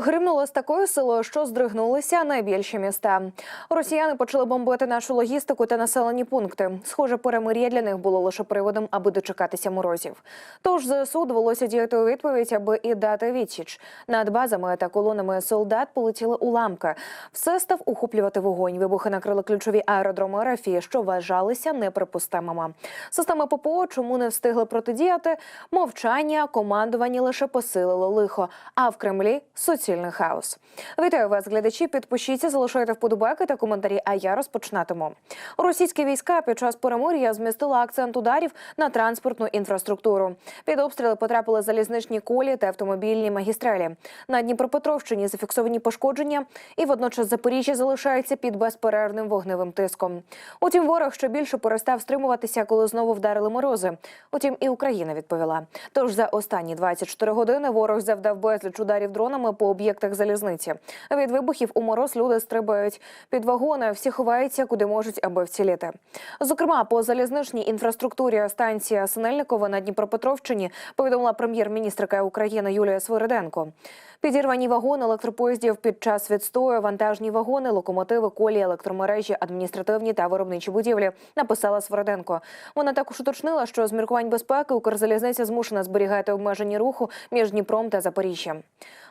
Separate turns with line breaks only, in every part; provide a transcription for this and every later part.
Гримнуло з такою силою, що здригнулися найбільші міста. Росіяни почали бомбити нашу логістику та населені пункти. Схоже, перемир'я для них було лише приводом, аби дочекатися морозів. Тож ЗСУ довелося діяти у відповідь, аби і дати відсіч. Над базами та колонами солдат полетіли уламки. Все став ухоплювати вогонь. Вибухи накрили ключові аеродроми РФ, що вважалися неприпустимими. Системи ППО чому не встигли протидіяти? Мовчання, командування лише посилило лихо. А в Кремлі суцільний хаос. Вітаю вас, глядачі. Підпишіться, залишайте вподобайки та коментарі. А я розпочинатиму. Російські війська під час перемир'я змістили акцент ударів на транспортну інфраструктуру. Під обстріли потрапили залізничні колії та автомобільні магістралі. На Дніпропетровщині зафіксовані пошкодження, і водночас Запоріжжя залишається під безперервним вогневим тиском. Утім, ворог ще більше перестав стримуватися, коли знову вдарили морози. Утім, і Україна відповіла. Тож за останні 24 години ворог завдав безліч ударів дронами по об'єктах залізниці. Від вибухів у мороз люди стрибають під вагони, всі ховаються, куди можуть, аби вціліти. Зокрема, по залізничній інфраструктурі станція Синельникова на Дніпропетровщині повідомила прем'єр-міністрка України Юлія Свириденко. Підірвані вагони електропоїздів під час відстою, вантажні вагони, локомотиви, колії, електромережі, адміністративні та виробничі будівлі. Написала Свириденко. Вона також уточнила, що з міркувань безпеки Укрзалізниця змушена зберігати обмежені руху між Дніпром та Запоріжжям.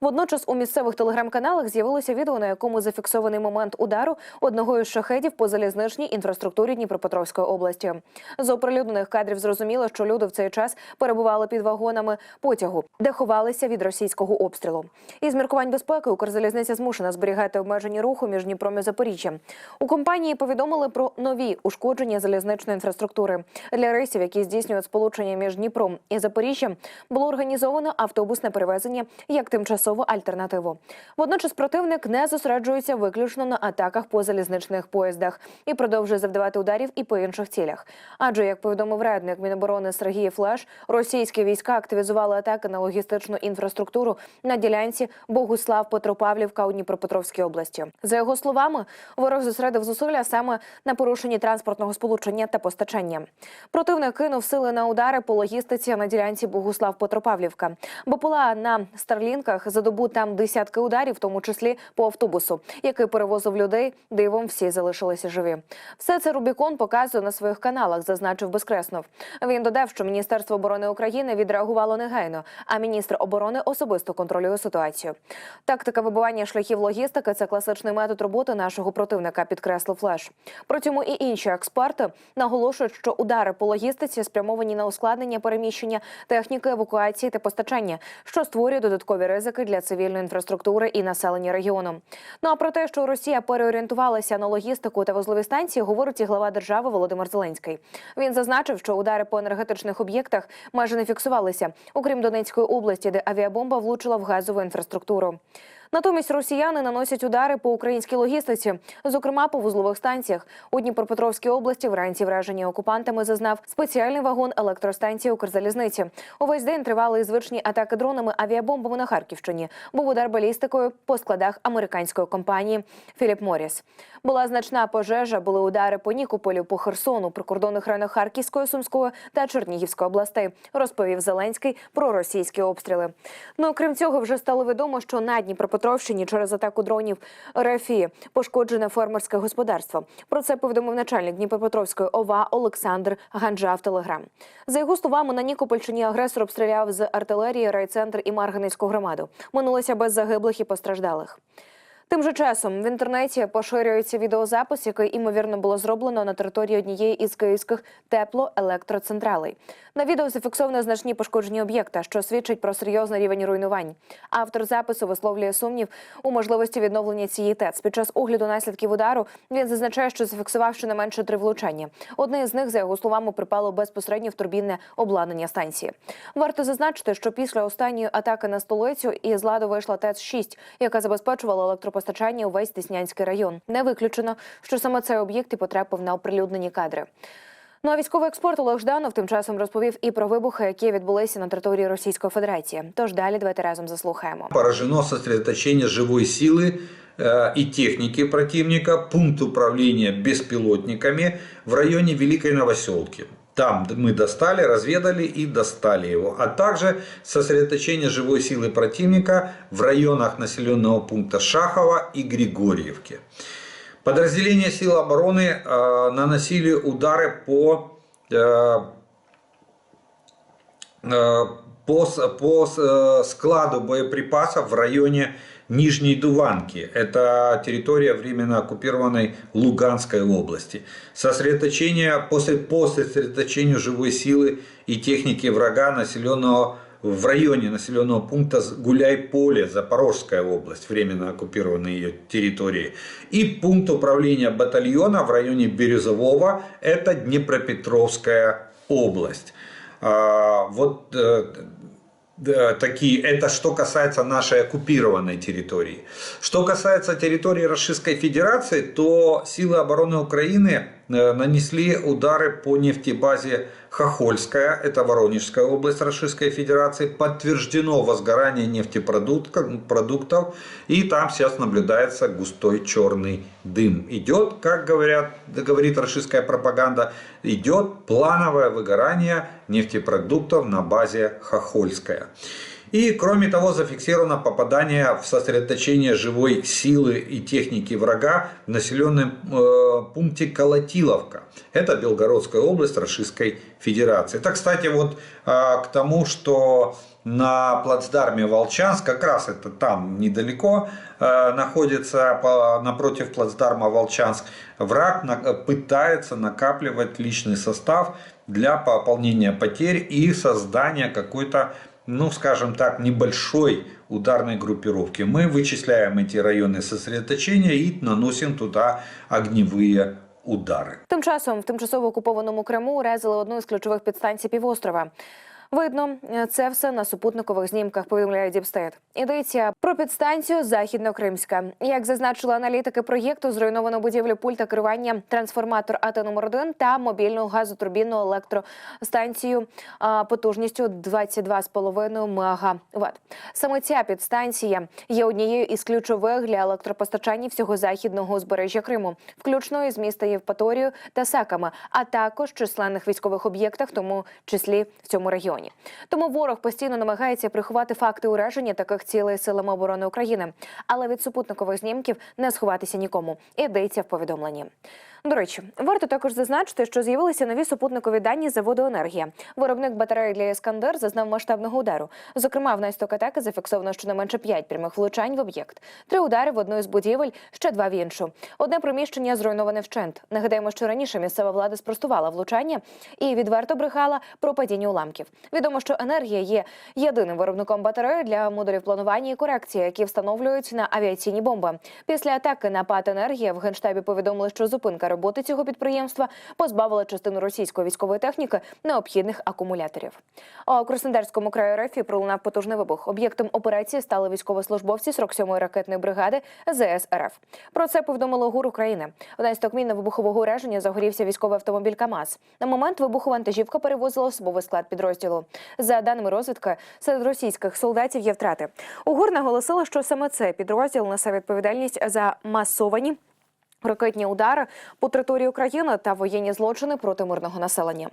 Водночас у місцевих телеграм-каналах з'явилося відео, на якому зафіксований момент удару одного із шахедів по залізничній інфраструктурі Дніпропетровської області. З оприлюднених кадрів зрозуміло, що люди в цей час перебували під вагонами потягу, де ховалися від російського обстрілу. Із міркувань безпеки Укрзалізниця змушена зберігати обмежені руху між Дніпром і Запоріжжям. У компанії повідомили про нові ушкодження залізничної інфраструктури для рейсів, які здійснюють сполучення між Дніпром і Запоріжжям. Було організовано автобусне перевезення як тимчасову альтернативу. Водночас противник не зосереджується виключно на атаках по залізничних поїздах і продовжує завдавати ударів і по інших цілях. Адже, як повідомив радник Міноборони Сергій Флеш, російські війська активізували атаки на логістичну інфраструктуру на ділянці Богуслав Петропавлівка у Дніпропетровській області. За його словами, ворог зосередив зусилля саме на порушенні транспортного сполучення та постачання. Противник кинув сили на удари по логістиці на ділянці Богуслав Петропавлівка, бо була на старлінках за добу там десятки ударів, в тому числі по автобусу, який перевозив людей. Дивом всі залишилися живі. Все це Рубікон показує на своїх каналах, зазначив Безкреснов. Він додав, що Міністерство оборони України відреагувало негайно, а міністр оборони особисто контролює ситуацію. Тактика вибивання шляхів логістики це класичний метод роботи нашого противника, підкреслив Флеш. При цьому і інші експерти наголошують, що удари по логістиці спрямовані на ускладнення переміщення техніки, евакуації та постачання, що створює додаткові ризики для цивільної інфраструктури і населення регіону. Ну а про те, що Росія переорієнтувалася на логістику та вузлові станції, говорить і глава держави Володимир Зеленський. Він зазначив, що удари по енергетичних об'єктах майже не фіксувалися, окрім Донецької області, де авіабомба влучила в газову інфраструктуру. Натомість росіяни наносять удари по українській логістиці, зокрема по вузлових станціях. У Дніпропетровській області вранці враження окупантами зазнав спеціальний вагон електростанції Укрзалізниці. Увесь день тривали звичні атаки дронами авіабомбами на Харківщині. Був удар балістикою по складах американської компанії Філіп Моріс. Була значна пожежа, були удари по Нікополю, по Херсону, прикордонних районах Харківської, Сумської та Чернігівської областей. Розповів Зеленський про російські обстріли. Ну окрім цього, вже стало відомо, що на Дніпропетровщині через атаку дронів РФІ пошкоджене фермерське господарство. Про це повідомив начальник Дніпропетровської ОВА Олександр Ганджа в Телеграм. За його словами, на Нікопольщині агресор обстріляв з артилерії райцентр і Марганецьку громаду. Минулося без загиблих і постраждалих. Тим же часом в інтернеті поширюється відеозапис, який імовірно було зроблено на території однієї із київських теплоелектроцентралей. На відео зафіксовано значні пошкоджені об'єкта, що свідчить про серйозний рівень руйнувань. Автор запису висловлює сумнів у можливості відновлення цієї ТЕЦ. Під час огляду наслідків удару він зазначає, що зафіксував щонайменше три влучання. Одне з них, за його словами, припало безпосередньо в турбінне обладнання станції. Варто зазначити, що після останньої атаки на столицю із ладу вийшла ТЕЦ 6 яка забезпечувала електропостачання увесь Деснянський район. Не виключено, що саме цей об'єкт і потрапив на оприлюднені кадри. Ну а військовий експерт Олег Жданов тим часом розповів і про вибухи, які відбулися на території Російської Федерації. Тож далі давайте разом заслухаємо.
Поражено сосредоточение живой силы э, и техники противника, пункт управления беспилотниками в районе Великой Новоселки. Там мы достали, разведали и достали его. А также сосредоточение живой силы противника в районах населенного пункта Шахова и Григорьевки. Подразделения сил обороны э, наносили удары по э, э, по, по э, складу боеприпасов в районе Нижней Дуванки. Это территория временно оккупированной Луганской области. Сосредоточение, после, по сосредоточению живой силы и техники врага, населенного в районе населенного пункта Гуляй-Поле, Запорожская область, временно оккупированные ее территории. И пункт управления батальона в районе Бирюзового, это Днепропетровская область. А, Вот э, такие, это что касается нашей оккупированной территории. Что касается территории Российской Федерации, то силы обороны Украины э, нанесли удары по нефтебазе Хохольская, это Воронежская область Российской Федерации. Подтверждено возгорание нефтепродуктов, продуктов, и там сейчас наблюдается густой черный дым. Идет, как говорят, говорит российская пропаганда, идет плановое выгорание нефтепродуктов на базе Хохольская. И кроме того зафиксировано попадание в сосредоточение живой силы и техники врага в населенном э, пункте Колотиловка. Это Белгородская область Российской Федерации. Это, кстати, вот э, к тому, что на плацдарме Волчанск, как раз это там недалеко э, находится по- напротив плацдарма Волчанск, враг на- пытается накапливать личный состав для пополнения потерь и создания какой-то ну, скажем так, небольшой ударной группировки. Мы вычисляем эти районы сосредоточения и наносим туда огневые удары.
Тим часом в тимчасово окупованому Криму уразили одну із ключових підстанцій півострова. Видно, це все на супутникових знімках повідомляє Діпстейт. Йдеться про підстанцію Західнокримська. Як зазначили аналітики проєкту, зруйновано будівлю пульта керування трансформатор АТ номер 1 та мобільну газотурбінну електростанцію потужністю 22,5 МВт. Саме ця підстанція є однією із ключових для електропостачання всього західного узбережжя Криму, включно із міста Євпаторію та Саками, а також численних військових об'єктах, тому числі в цьому регіоні. Тому ворог постійно намагається приховати факти ураження таких цілей силами оборони України, але від супутникових знімків не сховатися нікому. Ідеться в повідомленні. До речі, варто також зазначити, що з'явилися нові супутникові дані заводу енергія. Виробник батареї для Іскандер зазнав масштабного удару. Зокрема, внаслідок атаки зафіксовано щонайменше 5 прямих влучань в об'єкт. Три удари в одну із будівель, ще два в іншу. Одне приміщення зруйноване вщент. Нагадаємо, що раніше місцева влада спростувала влучання і відверто брехала про падіння уламків. Відомо, що енергія є єдиним виробником батареї для модулів планування і корекції, які встановлюють на авіаційні бомби. Після атаки на ПАТ «Енергія» в генштабі повідомили, що зупинка роботи цього підприємства позбавила частину російської військової техніки необхідних акумуляторів. А у Краснодарському краю РФ пролунав потужний вибух. Об'єктом операції стали військовослужбовці 47-ї ракетної бригади ЗС РФ. Про це повідомило ГУР України. Внаслідок мінно-вибухового ураження загорівся військовий автомобіль КАМАЗ. На момент вибуху вантажівка перевозила особовий склад підрозділу. За даними розвідки, серед російських солдатів є втрати. У ГУР наголосили, що саме цей підрозділ несе відповідальність за масовані Ракетні удари по території України та воєнні злочини проти мирного населення.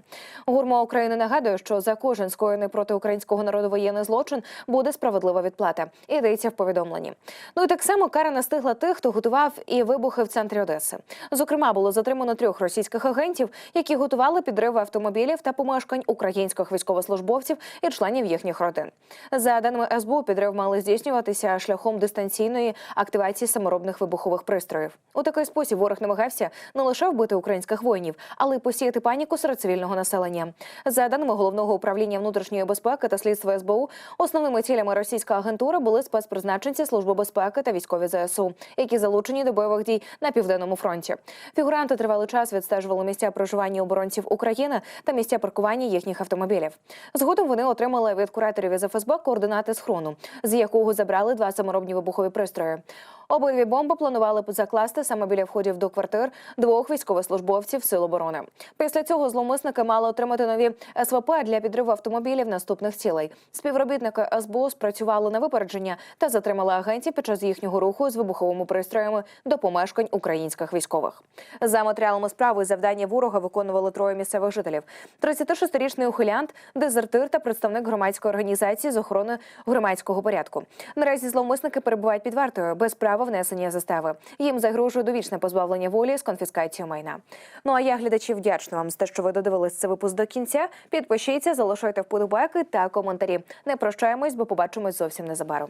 Гурма України нагадує, що за кожен скоєний проти українського народу воєнний злочин буде справедлива відплата. Йдеться в повідомленні. Ну і так само кара настигла тих, хто готував і вибухи в центрі Одеси. Зокрема, було затримано трьох російських агентів, які готували підриви автомобілів та помешкань українських військовослужбовців і членів їхніх родин. За даними СБУ, підрив мали здійснюватися шляхом дистанційної активації саморобних вибухових пристроїв. У такий спосіб ворог намагався не лише вбити українських воїнів, але й посіяти паніку серед цивільного населення. За даними головного управління внутрішньої безпеки та слідства СБУ, основними цілями російської агентури були спецпризначенці Служби безпеки та військові ЗСУ, які залучені до бойових дій на південному фронті. Фігуранти тривалий час відстежували місця проживання оборонців України та місця паркування їхніх автомобілів. Згодом вони отримали від кураторів із ФСБ координати схрону, з якого забрали два саморобні вибухові пристрої. Обидві бомби планували закласти саме біля входів до квартир двох військовослужбовців Сил оборони. Після цього зловмисники мали отримати нові СВП для підриву автомобілів наступних цілей. Співробітники СБУ спрацювали на випередження та затримали агентів під час їхнього руху з вибуховими пристроями до помешкань українських військових. За матеріалами справи завдання ворога виконували троє місцевих жителів: 36-річний ухилянт, дезертир та представник громадської організації з охорони громадського порядку. Наразі зловмисники перебувають під вартою без права внесення застави. Їм загрожує довічне позбавлення волі з конфіскацією майна. Ну а я глядачі вдячна вам за те, що ви додивились це випуск до кінця. Підпишіться, залишайте вподобайки та коментарі. Не прощаємось, бо побачимось зовсім незабаром.